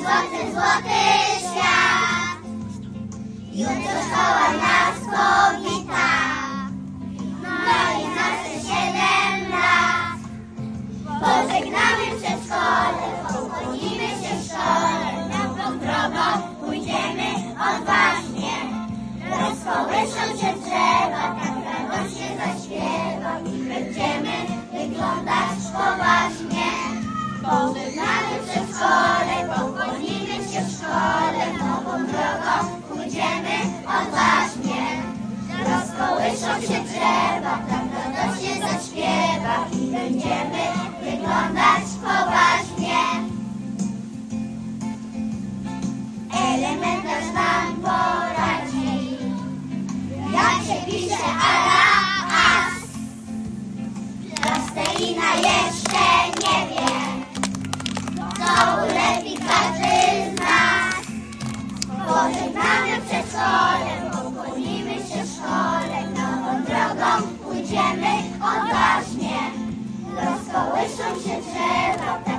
złoty świat. Jutro szkoła nas powita. No i nasze siedem lat. Pożegnamy przedszkole, pochłonimy się w szkole. Nową drogą pójdziemy odważnie. Rozkołyszą się drzewa, tak radośnie zaśpiewa i będziemy wyglądać poważnie. Pożegnamy się drzewa, tak radośnie zaśpiewa i będziemy wyglądać poważnie. Elementarz Rozkołyszą się drzewa,